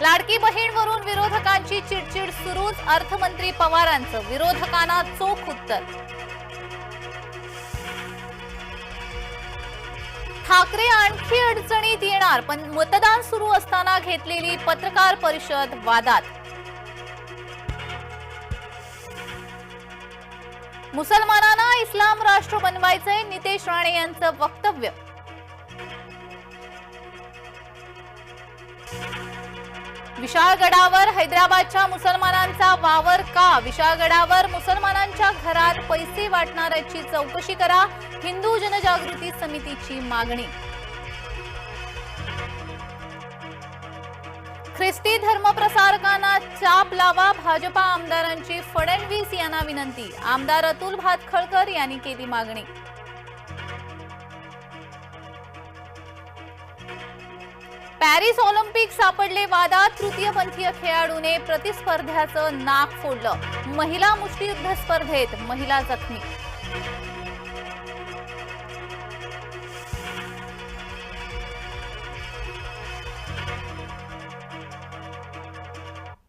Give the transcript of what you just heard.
लाडकी बहीणवरून विरोधकांची चिडचिड सुरूच अर्थमंत्री पवारांचं. विरोधकांना चोख उत्तर. ठाकरे आणखी अडचणीत येणार पण मतदान सुरू असताना घेतलेली पत्रकार परिषद वादात. मुसलमानांना इस्लाम राष्ट्र बनवायचंय नितेश राणे यांचं वक्तव्य. विशाळगडावर हैदराबादच्या मुसलमानांचा वावर का? विशाळगडावर मुसलमानांच्या घरात पैसे वाटणाऱ्याची चौकशी करा हिंदू जनजागृती समितीची मागणी. ख्रिस्ती धर्मप्रसारकांना चाप लावा भाजपा आमदारांची फडणवीस यांना विनंती. आमदार अतुल भातखळकर यांनी केली मागणी. पॅरिस ऑलिम्पिक सापडले वादात तृतीयपंथीय खेळाडूने प्रतिस्पर्ध्याचं नाक फोडलं. महिला मुष्टियुद्ध स्पर्धेत महिला जखमी